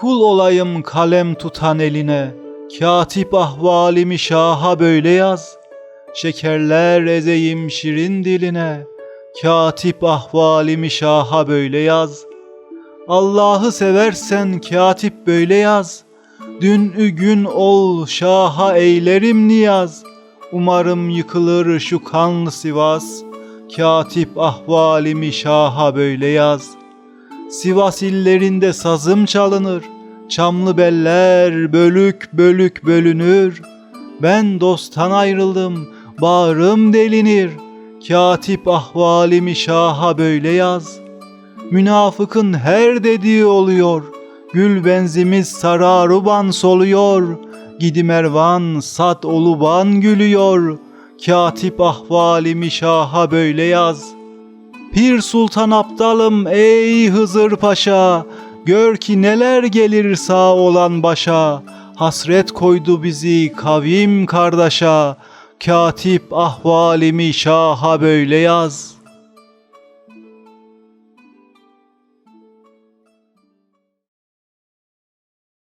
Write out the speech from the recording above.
Kul olayım kalem tutan eline, Katip ahvalimi şaha böyle yaz. Şekerler ezeyim şirin diline, Katip ahvalimi şaha böyle yaz. Allah'ı seversen katip böyle yaz. Dün gün ol şaha eylerim niyaz. Umarım yıkılır şu kanlı Sivas. Katip ahvalimi şaha böyle yaz. Sivas illerinde sazım çalınır. Çamlı beller bölük bölük bölünür. Ben dosttan ayrıldım, bağrım delinir. Katip ahvalimi şaha böyle yaz. Münafıkın her dediği oluyor. Gül benzimiz sararuban soluyor. Gidi Mervan sat oluban gülüyor. Katip ahvalimi şaha böyle yaz. Pir Sultan Abdalım ey Hızır Paşa, gör ki neler gelir sağ olan başa. Hasret koydu bizi kavim kardeşa, katip ahvalimi şaha böyle yaz.''